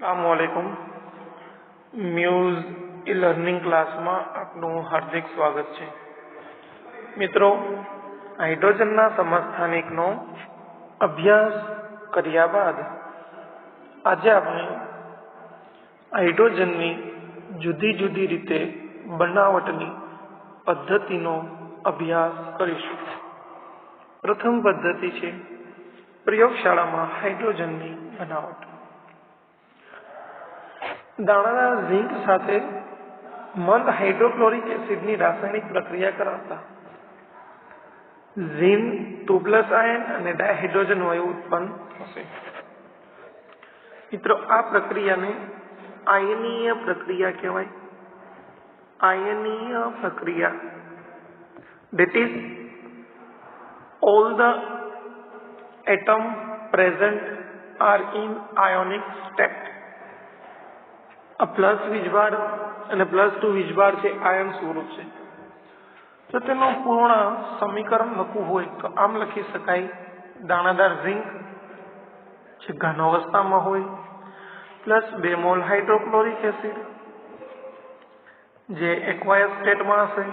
અસલામવાલેકુમ muse e learning ક્લાસમાં આપનું હાર્દિક સ્વાગત છે. મિત્રો, હાઇડ્રોજનના સમસ્થાનિકનો અભ્યાસ કર્યા બાદ આજે આપણે હાઇડ્રોજનની જુદી જુદી રીતે બનાવટની પદ્ધતિનો અભ્યાસ કરીશું. પ્રથમ પદ્ધતિ છે પ્રયોગશાળામાં હાઇડ્રોજનની બનાવટ. દાણાદાર ઝીંક સાથે મંદ હાઇડ્રોક્લોરિક એસિડની રાસાયણિક પ્રક્રિયા કરાવતા. ઝીન ટુ પ્લસ આયન અને ડાયહાઇડ્રોજન વાયુ ઉત્પન્ન થશે. મિત્રો, આ પ્રક્રિયાને આયનીય પ્રક્રિયા કહેવાય. આયનીય પ્રક્રિયા that is all the atom present are in ionic state. આ પ્લસ વીજભાર અને પ્લસ ટુ વીજભાર છે આયન સ્વરૂપ છે. તો તેનું પૂર્ણ સમીકરણ લખવું હોય તો આમ લખી શકાય, દાણાદાર ઝીંક જે ઘન અવસ્થામાં હોય પ્લસ બે મોલ હાઇડ્રોક્લોરિક એસિડ જે એક્વાયર સ્ટેટમાં હશે.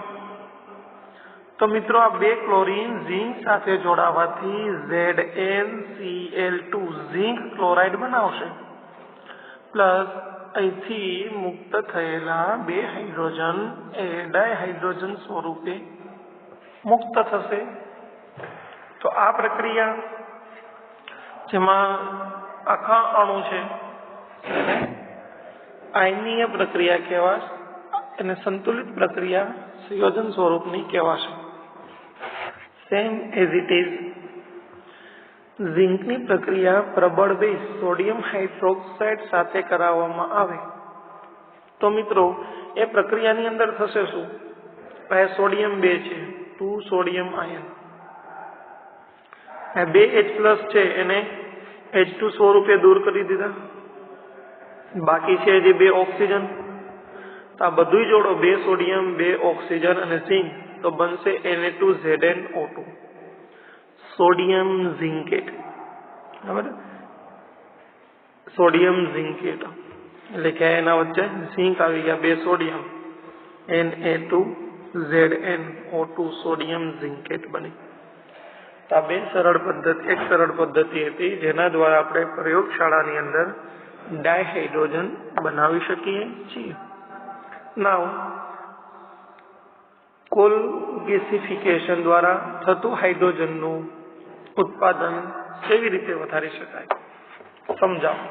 તો મિત્રો આ બે ક્લોરીન ઝીંક સાથે જોડાવાથી Z N C L two zinc chloride બનાવશે. પ્લસ અહીંથી મુક્ત થયેલા બે હાઇડ્રોજન, એ ડાયહાઇડ્રોજન સ્વરૂપે મુક્ત થશે. તો આ પ્રક્રિયા જેમાં આખા અણુ છે, આયનીય પ્રક્રિયા કહેવાશે અને સંતુલિત પ્રક્રિયા સંયોજન સ્વરૂપની કહેવાશે. સેમ એઝ ઇટ ઇઝ ઝિંકની પ્રક્રિયા પ્રબળ બેઝ સોડિયમ હાઇડ્રોક્સાઇડ સાથે કરાવવામાં આવે. તો મિત્રો, એ પ્રક્રિયાની અંદર થશે શું? આ સોડિયમ બે છે ટુ સોડિયમ આયન બે એચ પ્લસ છે, એને એચ ટુ સો રૂપિયા દૂર કરી દીધા. બાકી છે જે બે ઓક્સિજન તો આ બધું જોડો, બે સોડિયમ બે ઓક્સિજન અને ઝિંક તો બનશે એને two Z O two sodium zincate. બરાબર? Sodium zincate. એટલે કે એના વચ્ચે ઝિંક આવી ગયા, બે sodium. N A two Z O two sodium zincate બની. તો આ બે સરળ પદ્ધતિ, એક સરળ પદ્ધતિ હતી, જેના દ્વારા આપણે પ્રયોગશાળાની અંદર ડાયહાઇડ્રોજન બનાવી શકીએ છીએ. નાવ કોલ ગેસિફિકેશન દ્વારા થતું હાઇડ્રોજનનું ઉત્પાદન કેવી રીતે વધારી શકાય? સમજાવો.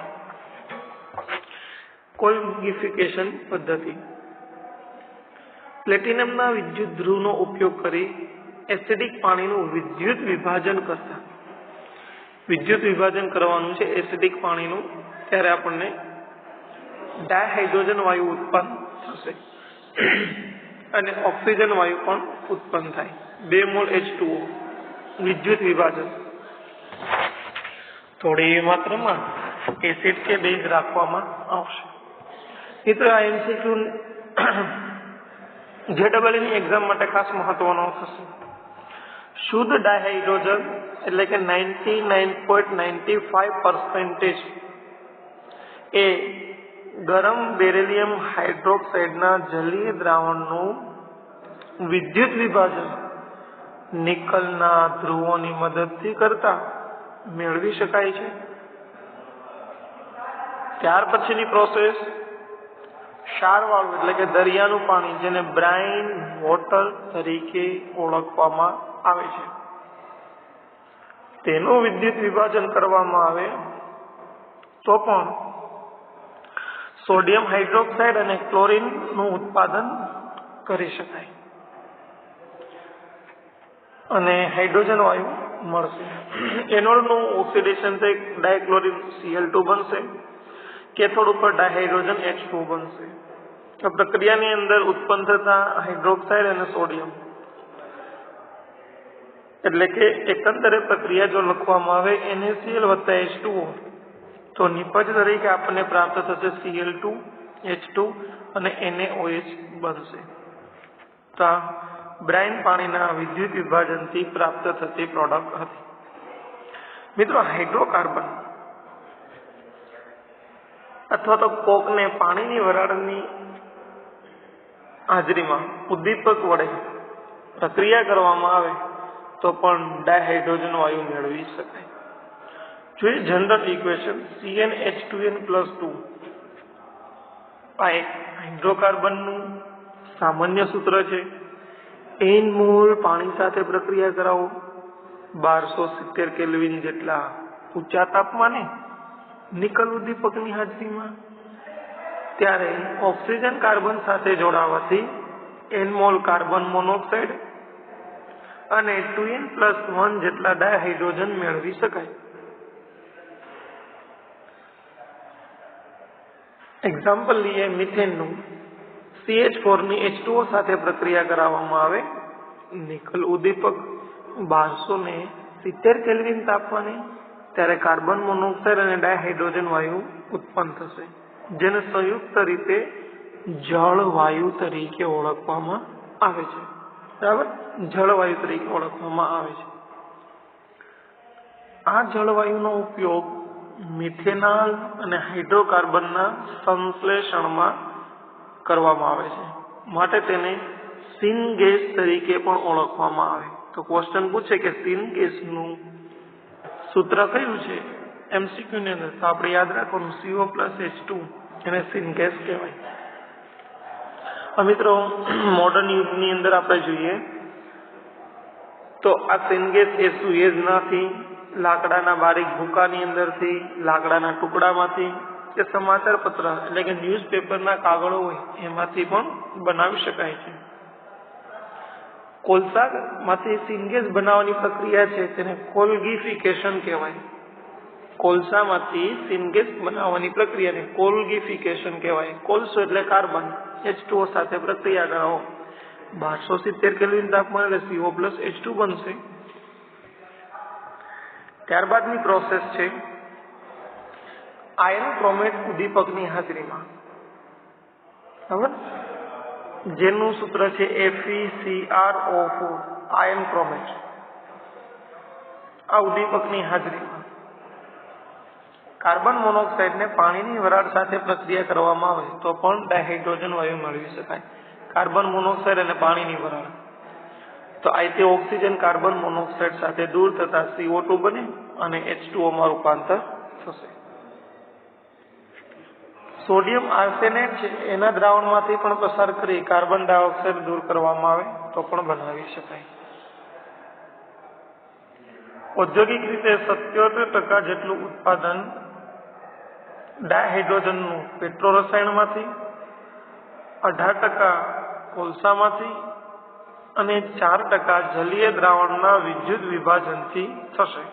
કોલ્ગિફિકેશન પદ્ધતિ. પ્લેટિનમના વિદ્યુત ધ્રુવનો ઉપયોગ કરી એસિડિક પાણીનું વિદ્યુત વિભાજન કરતા. વિદ્યુત વિભાજન કરવાનું છે એસિડિક પાણીનું, ત્યારે આપણને ડાયહાઇડ્રોજન વાયુ ઉત્પન્ન થશે. અને ઓક્સિજન વાયુ પણ ઉત્પન્ન થાય. બે મોલ એચ ટુઓ વિદ્યુત વિભાજન. થોડી માત્રામાં એસિડ કે બેઝ રાખવામાં આવશે. મિત્રો આ એમસીક્યુ જે ડબલની એક્ઝામ માટે ખાસ મહત્વનો થશે શુદ્ધ ડાયહાઇડ્રોજન એટલે કે ninety nine point ninety five percentage એ ગરમ બેરેલિયમ હાઇડ્રોક્સાઇડના જલીય દ્રાવણનું વિદ્યુત વિભાજન નિકલના ધ્રુવોની મદદથી કરતા મેળવી શકાય છે. ત્યાર પછીની પ્રોસેસ ક્ષારવાળું એટલે કે દરિયાનું પાણી જેને બ્રાઇન વોટર તરીકે ઓળખવામાં આવે છે. તેનું વિદ્યુત વિભાજન કરવામાં આવે તો પણ સોડિયમ હાઇડ્રોક્સાઇડ અને ક્લોરિનનું ઉત્પાદન કરી શકાય. અને હાઇડ્રોજન વાયુ મળશે. એનોડનું ઓક્સિડેશન થઈ ડાયક્લોરિન સીએલ ટુ બનશે કેથોડ ઉપર ડાયહાઇડ્રોજન એચ ટુ બનશે. આ પ્રક્રિયાની અંદર ઉત્પન્ન થતા હાઇડ્રોક્સાઇડ અને સોડિયમ એટલે કે એકંદરે પ્રક્રિયા જો લખવામાં આવે, NaCl વત્તા એચ ટુ તો નિપજ તરીકે આપણને પ્રાપ્ત થશે સીએલ ટુ એચ ટુ અને NaOH બનશે. તો બ્રાઇન પાણીના વિદ્યુત વિભાજનથી પ્રાપ્ત થતી પ્રોડક્ટ હતી. મિત્રો હાઇડ્રોકાર્બન અથવા તો કોકને પાણીની વરાળની હાજરીમાં ઉદ્દીપક વડે પ્રક્રિયા કરવામાં આવે, તો પણ ડાયહાઇડ્રોજન વાયુ મેળવી શકાય. જોઈએ general equation CnH2n plus two આ એક હાઇડ્રોકાર્બનનું સામાન્ય સૂત્ર છે. N મોલ પાણી સાથે પ્રક્રિયા કરાવો. બારસો સિત્તેર કેલ્વિન જેટલા ઊંચા તાપમાને નિકલ ઉદ્દીપકની હાજરીમાં. ત્યારે ઓક્સિજન કાર્બન સાથે જોડાવાથી એનમોલ કાર્બન મોનોક્સાઇડ અને ટુ એન પ્લસ વન જેટલા ડાયહાઇડ્રોજન મેળવી શકાય. એક્ઝામ્પલ લઈએ મિથેનનું. CH4 ની H2O સાથે પ્રક્રિયા કરાવવામાં આવે. નિકલ ઉદ્દીપક બારસો ને સિત્તેર કેલ્વિન તાપમાને, ત્યારે કાર્બન મોનોક્સાઇડ અને ડાયહાઇડ્રોજન વાયુ ઉત્પન્ન થશે. જેને સંયુક્ત રીતે જળવાયુ તરીકે ઓળખવામાં આવે છે. બરાબર? જળવાયુ તરીકે ઓળખવામાં આવે છે. આ જળવાયુનો ઉપયોગ મિથેનાલ અને હાઇડ્રોકાર્બનના સંશ્લેષણમાં કરવામાં આવે છે. માટે તેને સિન ગેસ તરીકે પણ ઓળખવામાં આવે. તો ક્વેશ્ચન પૂછે કે સિન ગેસનું સૂત્ર કયું છે? એમસીક્યુ ની અંદર. તો આપણે યાદ રાખવાનું સીઓ પ્લસ એચ ટુ એને સિન ગેસ કહેવાય. મિત્રો મોડર્ન યુગની અંદર આપણે જોઈએ તો આ સિનગેસ એ સુએજ નાથી, લાકડાના બારીક ભૂકાની અંદરથી, લાકડાના ટુકડામાંથી કે સમાચાર પત્ર એટલે કે ન્યૂઝપેપરના કાગળો હોય, એમાંથી પણ બનાવી શકાય છે. કોલસામાંથી સિંગેજ બનાવવાની પ્રક્રિયા છે, તેને કોલગીફિકેશન કહેવાય. કોલસામાંથી સિનગેસ બનાવવાની પ્રક્રિયાને કોલગીફિકેશન કહેવાય. કોલસો એટલે કાર્બન H2O સાથે પ્રક્રિયા કરાવો બારસો સિત્તેર કેલ્વિન તાપમાન એટલે સીઓ પ્લસ એચ ટુ બનશે. ત્યારબાદની પ્રોસેસ છે. આયન ક્રોમેટ ઉદ્દીપકની હાજરીમાં. બરાબર જેનું સૂત્ર છે FeCrO4 આયન ક્રોમેટ. આ ઉદ્દીપકની હાજરીમાં. કાર્બન મોનોક્સાઇડને પાણીની વરાળ સાથે પ્રક્રિયા કરવામાં આવે તો પણ ડાયહાઇડ્રોજન વાયુ મેળવી શકાય. કાર્બન મોનોક્સાઇડ અને પાણીની વરાળ. તો આ રીતે ઓક્સિજન કાર્બન મોનોક્સાઇડ સાથે દૂર થતા CO2 બને અને H2O માં રૂપાંતર થશે. સોડિયમ આર્સેનેટ છે, એના દ્રાવણમાંથી પણ પસાર કરી કાર્બન ડાયોક્સાઇડ દૂર કરવામાં આવે તો પણ બનાવી શકાય. ઔદ્યોગિક રીતે સત્યોતેર ટકા જેટલું ઉત્પાદન ડાયહાઇડ્રોજનનું પેટ્રોરસાયણમાંથી, અઢાર ટકા કોલસામાંથી અને ચાર ટકા જલીય દ્રાવણના વિદ્યુત વિભાજનથી થશે.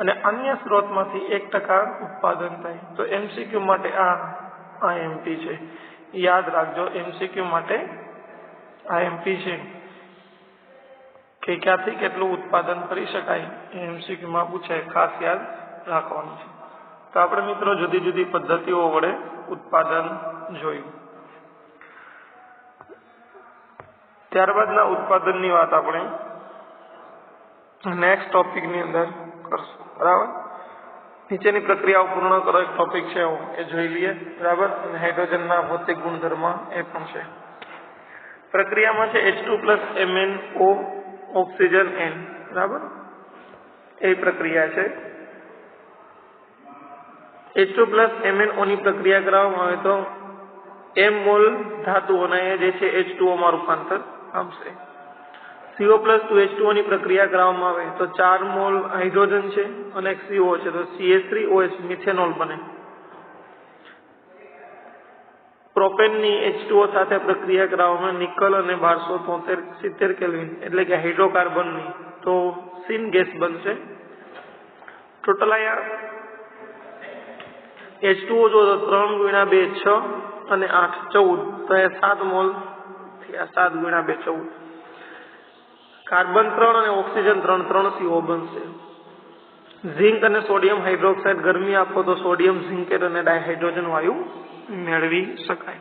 અને અન્ય સ્ત્રોતમાંથી એક ટકા ઉત્પાદન થાય. તો એમસીક્યુ માટે આ આઈએમપી છે. યાદ રાખજો એમસીક્યુ માટે આઈએમપી છે. કે ક્યાંથી કેટલું ઉત્પાદન કરી શકાય એ એમસીક્યુમાં પૂછાય ખાસ યાદ રાખવાનું છે. તો આપણે મિત્રો જુદી જુદી પદ્ધતિઓ વડે ઉત્પાદન જોયું. ત્યારબાદના ઉત્પાદનની વાત આપણે નેક્સ્ટ ટોપિકની અંદર કરશું બરાબર? નીચેની પ્રક્રિયાઓ પૂર્ણ કરો, એક ટોપિક છે એ જોઈ લઈએ. બરાબર? હાઇડ્રોજનના ભૌતિક ગુણધર્મ એ પણ છે. પ્રક્રિયામાં છે H two plus MN O oxygen N બરાબર? એ પ્રક્રિયા છે. એચ ટુ પ્લસ એમએન ઓની પ્રક્રિયા કરાવવામાં આવે તો એમ મોલ ધાતુઓને જે છે એચ ટુ માં રૂપાંતર પામશે CO પ્લસ ટુ એચ ટુઓની પ્રક્રિયા કરવામાં આવે તો ચાર મોલ હાઇડ્રોજન છે અને એક સીઓ છે. તો સીએચ થ્રી ઓએચ મિથેનોલ બને. પ્રોપેનની H2O સાથે પ્રક્રિયા કરવામાં નિકલ અને બારસો તોતેર, સિત્તેર કેલ્વિન એટલે કે હાઇડ્રોકાર્બનની. તો સિન ગેસ બનશે. ટોટલ અહીંયા એચ ટુઓ જો ત્રણ ગુણ્યા બે છ અને આઠ ચૌદ, તો એ સાત મોલ થયા. સાત ગુણ્યા બે ચૌદ. કાર્બન ત્રણ અને ઓક્સિજન ત્રણ ત્રણ સીઓ બનશે. ઝિંક અને સોડિયમ હાઇડ્રોક્સાઇડ ગરમી આપો તો સોડિયમ ઝિંકેટ અને ડાયહાઇડ્રોજન વાયુ મેળવી શકાય.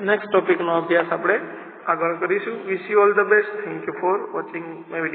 નેક્સ્ટ ટોપિકનો અભ્યાસ આપણે આગળ કરીશું. Wish you all the best thank you for watching my